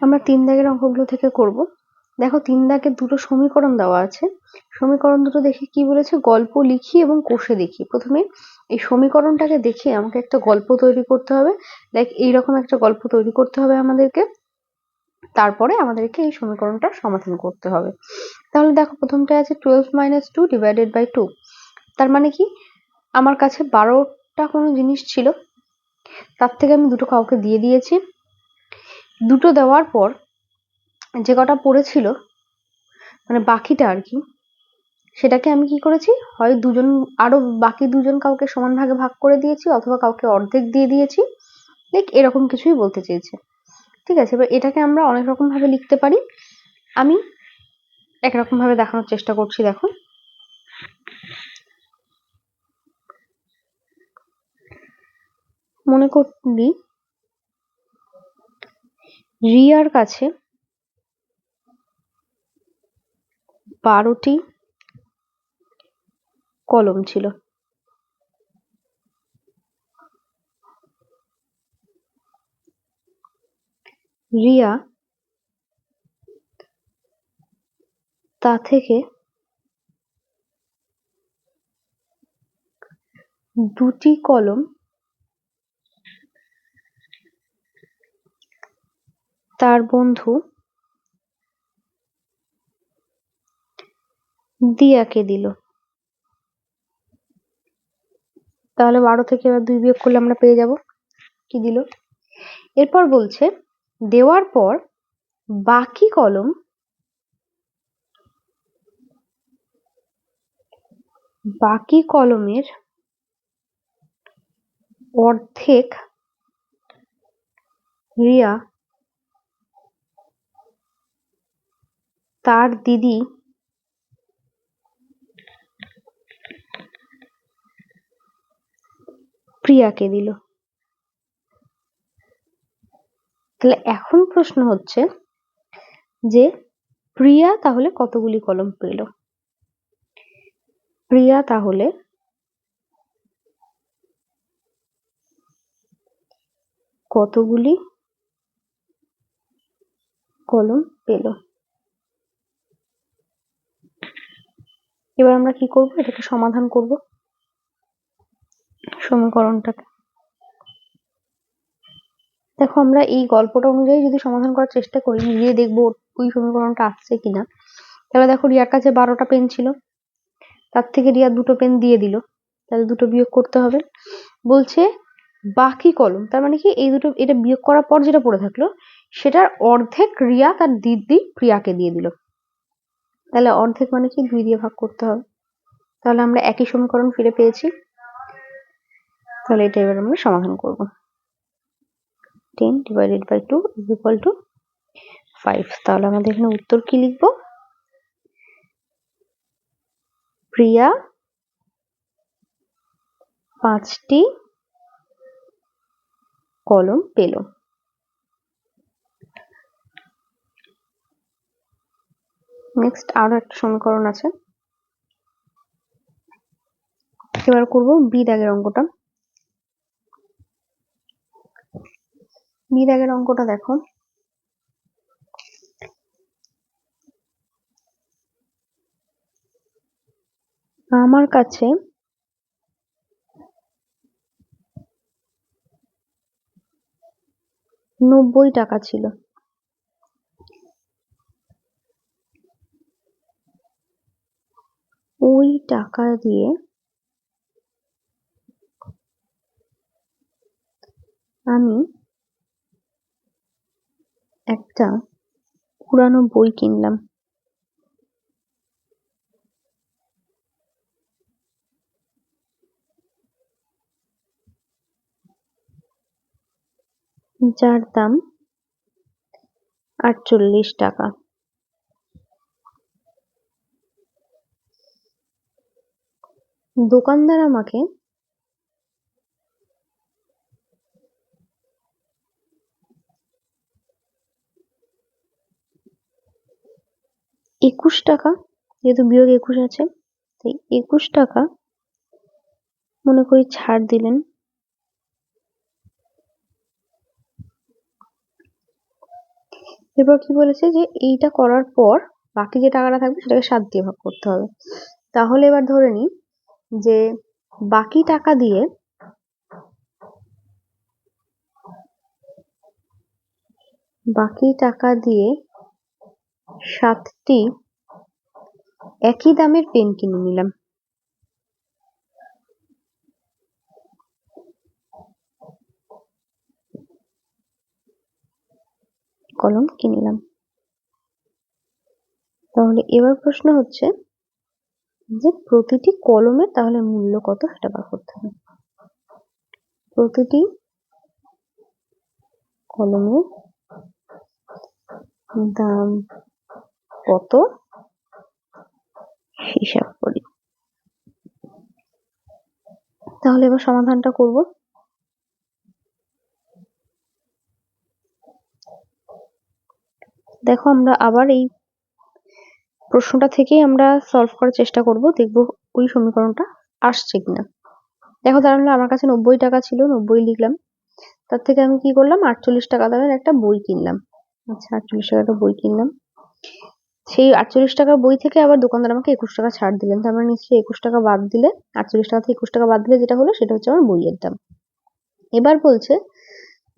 আমরা তিন দাগের অঙ্কগুলো থেকে করব। দেখো, তিন দাগের দুটো সমীকরণ দেওয়া আছে। সমীকরণ দুটো দেখে কি বলেছে? গল্প লিখি এবং কোষে দেখি। প্রথমে এই সমীকরণটাকে দেখে আমাকে একটা গল্প তৈরি করতে হবে। লাইক এইরকম একটা গল্প তৈরি করতে হবে আমাদেরকে। তারপরে আমাদেরকে এই সমীকরণটা সমাধান করতে হবে। তাহলে দেখো, প্রথমটা আছে twelve minus two divided by two তার মানে কি? আমার কাছে বারোটা কোনো জিনিস ছিল। তার থেকে আমি দুটো কাউকে দিয়ে দিয়েছি। দুটো দেওয়ার পর যে কটা পড়েছিল মানে বাকিটা আর কি, সেটাকে আমি কি করেছি? হয় দুজন, আরও বাকি দুজন কাউকে সমান ভাগে ভাগ করে দিয়েছি অথবা কাউকে অর্ধেক দিয়ে দিয়েছি। লাইক এরকম কিছুই বলতে চেয়েছে। ঠিক আছে, এবার এটাকে আমরা অনেক রকম ভাবে লিখতে পারি। আমি একরকম ভাবে দেখানোর চেষ্টা করছি দেখো মনে করি রিয়ার কাছে বারোটি কলম ছিল। রিয়া তা থেকে দুটি কলম তার বন্ধু দিয়াকে দিল। তাহলে বারো থেকে এবার দুই বিয়োগ করলে আমরা পেয়ে যাব। কি দিল? এরপর বলছে, দেওয়ার পর বাকি কলম বাকি কলমের অর্ধেক রিয়া তার দিদি। প্রিয়াকে দিল। তাহলে এখন প্রশ্ন হচ্ছে যে, প্রিয়া তাহলে কতগুলি কলম পেল? প্রিয়া তাহলে কতগুলি কলম পেল? এবার আমরা কি করব? এটাকে সমাধান করব সমীকরণটাকে। দেখো, আমরা এই গল্পটা অনুযায়ী যদি সমাধান করার চেষ্টা করি নিজে দেখব ওই সমীকরণটা আসছে কিনা। তাহলে দেখো, রিয়ার কাছে বারোটা পেন ছিল। তার থেকে রিয়া দুটো পেন দিয়ে দিল। তাহলে দুটো বিয়োগ করতে হবে। বলছে, বাকি কলম, তার মানে কি, এই দুটো, এটা বিয়োগ করার পর যেটা পড়ে থাকল, সেটার অর্ধেক রিয়া তার দিদি প্রিয়াকে দিয়ে দিল। তাহলে অর্ধেক মানে কি? দুই দিয়ে ভাগ করতে হবে। তাহলে আমরা একই সমীকরণ ফিরে পেয়েছি। তাহলে এটা এবার আমরা সমাধান করব। Ten divided by two is equal to five. তাহলে আমাদের এখানে উত্তর কি লিখব? প্রিয়া পাঁচটি কলম পেল। নেক্সট আরও একটা সমীকরণ আছে। এবার করব বি দাগের অঙ্কটা। বি দাগের অঙ্কটা দেখো। আমার কাছে নব্বই টাকা ছিল। ওই টাকা দিয়ে আমি একটা পুরানো বই কিনলাম। যার দাম আটচল্লিশ টাকা। দোকানদার আমাকে একুশ টাকা, যেহেতু বিয়োগ একুশ আছে, তাই একুশ টাকা মনে করি ছাড় দিলেন। এরপর কি বলেছে যে এইটা করার পর বাকি যে টাকাটা থাকবে সেটাকে সাত দিয়ে ভাগ করতে হবে। তাহলে এবার ধরে নিই যে বাকি টাকা দিয়ে বাকি টাকা দিয়ে সাতটি একই দামের পেন কিনে নিলাম। কলম কিনলাম তাহলে এবার প্রশ্ন হচ্ছে যে প্রতিটি কলমের তাহলে মূল্য কত সেটা বার করতে হবে। প্রতিটি কলমের দাম কত? হিসাব করি। তাহলে এবার সমাধানটা করব। দেখো আমরা আবার এই প্রশ্নটা থেকেই আমরা সলভ করার চেষ্টা করব, দেখব ওই সমীকরণটা আসছে কিনা। দেখো তাহলে আমার কাছে নব্বই টাকা ছিল, নব্বই লিখলাম। তার থেকে আমি কি করলাম? আটচল্লিশ টাকা দামের একটা বই কিনলাম। আচ্ছা আটচল্লিশ টাকা একটা বই কিনলাম। সেই আটচল্লিশ টাকার বই থেকে আবার দোকানদার আমাকে একুশ টাকা ছাড় দিলেন। তার মানে নিশ্চয়ই একুশ টাকা বাদ দিলে, আটচল্লিশ টাকা থেকে একুশ টাকা বাদ দিলে যেটা হলো, সেটা হচ্ছে আমার বইয়ের দাম। এবার বলছে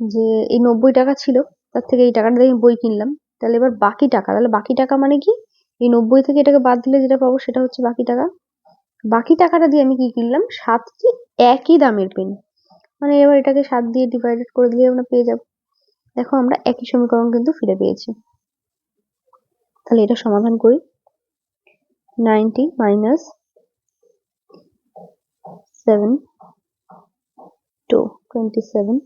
যে, এই নব্বই টাকা ছিল, তার থেকে এই টাকাটা দিয়ে বই কিনলাম। তাহলে এবার বাকি টাকা, তাহলে বাকি টাকা মানে কি? এই নব্বই থেকে এটাকে বাদ দিলে যেটা পাবো সেটা হচ্ছে বাকি টাকা। বাকি টাকাটা দিয়ে আমি কি কিনলাম? সাতটি একই দামের পেন। মানে এবার এটাকে সাত দিয়ে ডিভাইডেড করে দিলে আমরা পেয়ে যাব। দেখো আমরা একই সমীকরণ কিন্তু ফিরে পেয়েছি। তাহলে এটা সমাধান করি। Ninety minus seven two twenty seven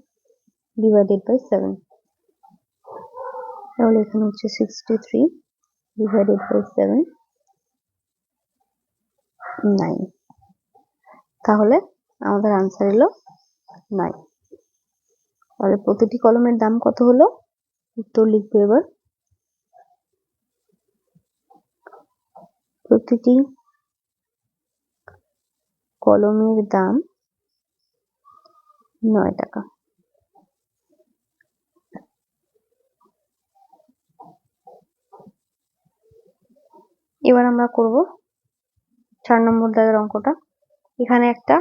divided by seven তাহলে এখানে হচ্ছে sixty three divided by seven nine তাহলে আমাদের আনসার এলো নাইন তাহলে প্রতিটি কলমের দাম কত হলো? উত্তর লিখবে এবার। প্রতিটি কলমের দাম নয় টাকা। এবার আমরা করব চার নম্বর দাগের অঙ্কটা। এখানে একটা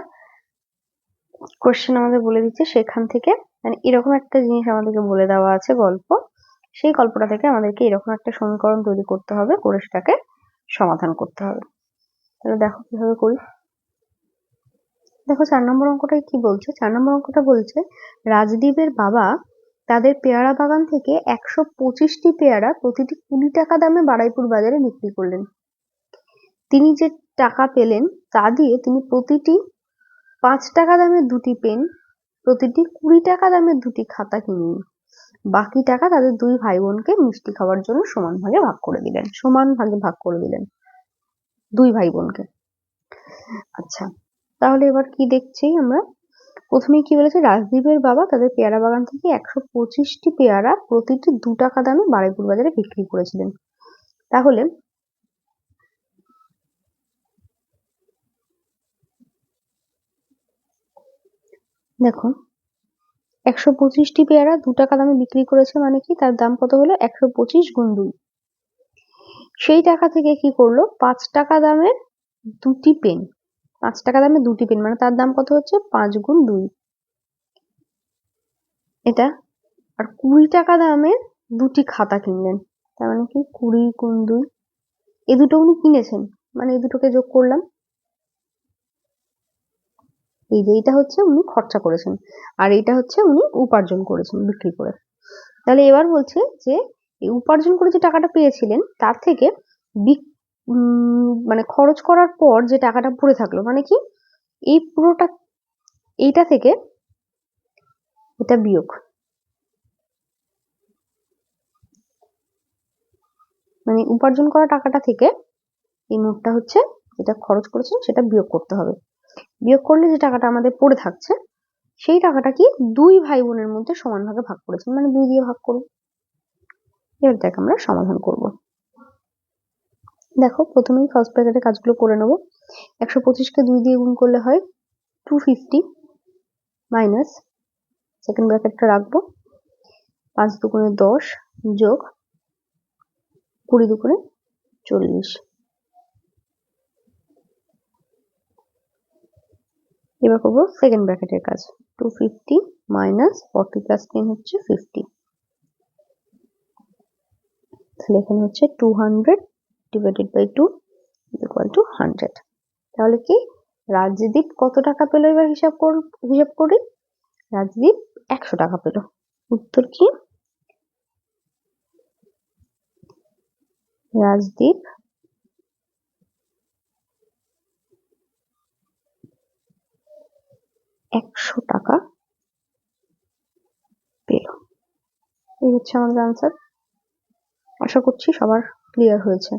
কোশ্চেন আমাদের বলে দিচ্ছে, সেখান থেকে মানে এরকম একটা জিনিস আমাদেরকে বলে দেওয়া আছে গল্প। সেই গল্পটা থেকে আমাদেরকে এরকম একটা সমীকরণ তৈরি করতে হবে, করে সেটাকে সমাধান করতে হবে। তাহলে দেখো কীভাবে করি। দেখো চার নম্বর অঙ্কটাই কি বলছে? চার নম্বর অঙ্কটা বলছে, রাজদীপের বাবা তাদের পেয়ারা বাগান থেকে একশো পঁচিশটি পেয়ারা প্রতিটি কুড়ি টাকা দামে বারাইপুর বাজারে বিক্রি করলেন। তিনি যে টাকা পেলেন তা দিয়ে তিনি প্রতিটি পাঁচ টাকা দামের দুটি পেন, প্রতিটি কুড়ি টাকা দামের দুটি খাতা কিনলেন বাকি টাকা তাদের দুই ভাই বোনকে মিষ্টি খাওয়ার জন্য সমান ভাগে ভাগ করে দিলেন, সমান ভাগে ভাগ করে দিলেন দুই ভাই বোনকে আচ্ছা তাহলে এবার কি দেখছি আমরা? প্রথমে কি বলেছে? রাজদীপের বাবা তাদের পেয়ারা বাগান থেকে একশো পঁচিশটি পেয়ারা প্রতিটি দু টাকা দামে বারুইপুর বাজারে বিক্রি করেছিলেন। তাহলে দেখো একশো পঁচিশটি পেয়ারা দু টাকা দামে বিক্রি করেছে মানে কি? তার দাম কত হলো? একশো পঁচিশ গুণ দুই। সেই টাকা থেকে কি করল? পাঁচ টাকা দামের দুটি পেন পাঁচ টাকা দামে দুটি পেন মানে তার দাম কত হচ্ছে? পাঁচ গুণ দুই। এটা, আর কুড়ি টাকা দামের দুটি খাতা কিনলেন। তার মানে কি? কুড়ি গুণ দুই। এ দুটো উনি কিনেছেন। মানে এই দুটোকে যোগ করলাম। এই যে এইটা হচ্ছে উনি খরচা করেছেন। আর এইটা হচ্ছে উনি উপার্জন করেছেন বিক্রি করে। তাহলে এবার বলছে যে উপার্জন করে যে টাকাটা পেয়েছিলেন, তার থেকে মানে খরচ করার পর যে টাকাটা পড়ে থাকল মানে কি? এই পুরোটা, এইটা থেকে এটা বিয়োগ। মানে উপার্জন করা টাকাটা থেকে এই নোটটা হচ্ছে যেটা খরচ করেছেন সেটা বিয়োগ করতে হবে। বিয়োগ করলে যে টাকাটা আমাদের পড়ে থাকছে, সেই টাকাটা কি দুই ভাই বোনের মধ্যে সমান ভাগে করেছেন মানে দুই দিয়ে ভাগ করব এবার দেখ আমরা সমাধান করব। দেখো, প্রথমেই ফার্স্ট ব্র্যাকেটে কাজগুলো করে নেব। একশো পঁচিশকে দুই দিয়ে গুণ করলে হয় টু ফিফটি মাইনাস সেকেন্ড ব্র্যাকেটটা রাখব। পাঁচ দুগুণে দশ যোগ কুড়ি দুপুরে চল্লিশ। এবার করব সেকেন্ড ব্র্যাকেটের কাজ। Two fifty minus forty plus ten হচ্ছে ফিফটি তাহলে এখানে হচ্ছে two hundred divided by two equal to hundred তাহলে কি? রাজদীপ কত টাকা পেল এবার হিসাব কর, হিসাব করি? রাজদীপ একশো টাকা পেল। উত্তর কি? রাজদীপ একশো টাকা পেল। এই হচ্ছে আমাদের আনসার আশা করছি সবার ক্লিয়ার হয়েছে।